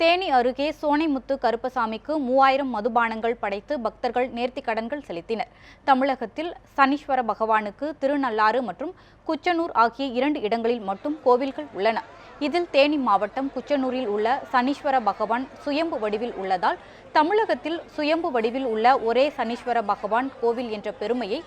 தேனி அருகே சோனைமுத்து கருப்பசாமிக்கு மூவாயிரம் மதுபானங்கள் படைத்து பக்தர்கள் நேர்த்தி கடன்கள் செலுத்தினர். தமிழகத்தில் சனீஸ்வர பகவானுக்கு திருநள்ளாறு மற்றும் குச்சனூர் ஆகிய இரண்டு இடங்களில் மட்டும் கோவில்கள் உள்ளன. இதில் தேனி மாவட்டம் குச்சனூரில் உள்ள சனீஸ்வர பகவான் சுயம்பு வடிவில் உள்ளதால் தமிழகத்தில் சுயம்பு வடிவில் உள்ள ஒரே சனீஸ்வர பகவான் கோவில் என்ற பெருமையை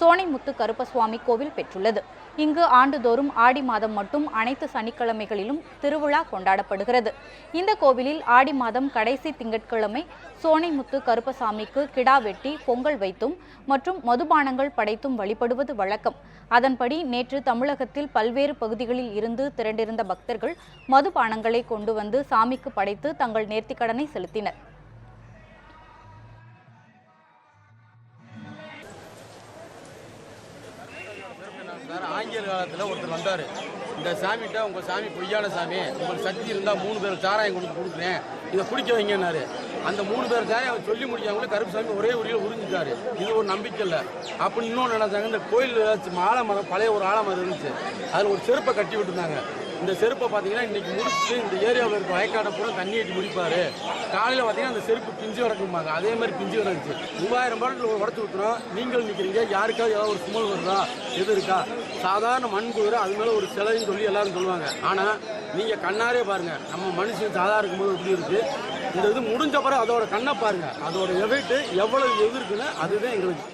சோனைமுத்து கருப்பசுவாமி கோவில் பெற்றுள்ளது. இங்கு ஆண்டுதோறும் ஆடி மாதம் மட்டும் அனைத்து சனிக்கிழமைகளிலும் திருவிழா கொண்டாடப்படுகிறது. இந்த கோவிலில் ஆடி மாதம் கடைசி திங்கட்கிழமை சோனைமுத்து கருப்பசாமிக்கு கிடா வெட்டி பொங்கல் வைத்தும் மற்றும் மதுபானங்கள் படைத்தும் வழிபடுவது வழக்கம். அதன்படி நேற்று தமிழகத்தில் பல்வேறு பகுதிகளில் இருந்து திரண்டிருந்த பக்தர்கள் மதுபானங்களை கொண்டு வந்து சாமிக்கு படைத்து தங்கள் நேர்த்திக்கடனை செலுத்தினர். சார் ஆங்கில காலத்தில் ஒருத்தர் வந்தார். இந்த சாமிகிட்ட உங்கள் சாமி பொய்யான சாமி. உங்களுக்கு சக்தி இருந்தால் மூணு பேர் சாராயம் கொடுத்து கொடுக்குறேன். இதை குடிக்க வைங்கன்னாரு. அந்த மூணு பேர் சாராயம் அவர் சொல்லி முடியாமலே கருப்பு சாமி ஒரே உரியில் உறிஞ்சிட்டாரு. இது ஒரு நம்பிக்கை இல்லை. அப்படி இன்னொன்று நினைச்சாங்க இந்த கோயில் ஆலமரம் பழைய ஒரு ஆலமரம் இருந்துச்சு. அதில் ஒரு செருப்பை கட்டி விட்டுருந்தாங்க. இந்த செருப்பை பார்த்தீங்கன்னா இன்றைக்கி முடிச்சுட்டு இந்த ஏரியாவில் இருக்க வயக்காடை பூரா தண்ணி ஏற்றி முடிப்பார். காலையில் பார்த்தீங்கன்னா அந்த செருப்பு பிஞ்சு கிடக்குமாங்க அதே மாதிரி பிஞ்சு கிடந்துச்சு. மூவாயிரம் பாட்டில் உடச்சு ஊற்றுறோம் நீங்கள் நிற்கிறீங்க யாருக்காவது ஏதாவது ஒரு சுமல் வருதா? எது இருக்கா? சாதாரண மண் குதிரை அது மேலே ஒரு சிலைன்னு சொல்லி எல்லாரும் சொல்லுவாங்க. ஆனால் நீங்கள் கண்ணாரே பாருங்கள் நம்ம மனுஷன் சாதா இருக்கும்போது எப்படி இருக்குது இந்த இது முடிஞ்ச பிறகு அதோட கண்ணை பாருங்கள் அதோட எஃபெக்ட் எவ்வளோ எது இருக்குன்னு அதுதான் எங்களுக்கு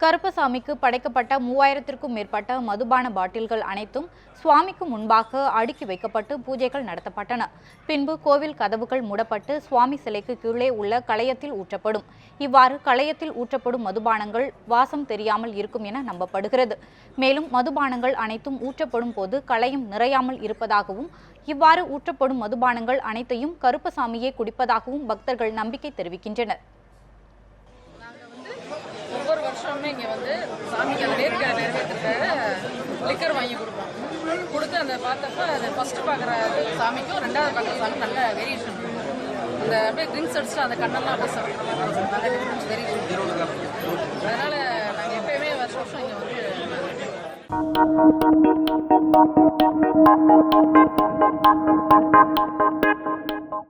கருப்பசாமிக்கு படைக்கப்பட்ட மூவாயிரத்திற்கும் மேற்பட்ட மதுபான பாட்டில்கள் அனைத்தும் சுவாமிக்கு முன்பாக அடுக்கி வைக்கப்பட்டு பூஜைகள் நடத்தப்பட்டன. பின்பு கோவில் கதவுகள் மூடப்பட்டு சுவாமி சிலைக்கு கீழே உள்ள களையத்தில் ஊற்றப்படும். இவ்வாறு களையத்தில் ஊற்றப்படும் மதுபானங்கள் வாசம் தெரியாமல் இருக்கும் என நம்பப்படுகிறது. மேலும் மதுபானங்கள் அனைத்தும் ஊற்றப்படும் போது களையம் நிறையாமல் இருப்பதாகவும் இவ்வாறு ஊற்றப்படும் மதுபானங்கள் அனைத்தையும் கருப்பசாமியே குடிப்பதாகவும் பக்தர்கள் நம்பிக்கை தெரிவிக்கின்றனர் ஒவ்வொரு வருஷமுமே இங்கே வந்து சாமிக்கு அந்த நேர்களை நிறைவேற்றுறதுக்காக லிக்கர் வாங்கி கொடுப்போம். கொடுத்து அந்த பார்த்தப்ப அந்த ஃபஸ்ட்டு பார்க்குற சாமிக்கும் ரெண்டாவது பார்க்குற சாமி நல்ல வேரியேஷன் அந்த அப்படியே ட்ரிங்க்ஸ் அடிச்சுட்டு அந்த கண்ணெல்லாம் அப்படியே சாப்பிட்ற நல்ல டிஃப்ரென்ஸ் வேரியேஷன் அதனால் நாங்கள் எப்பயுமே வருஷம் வருஷம் இங்கே வந்து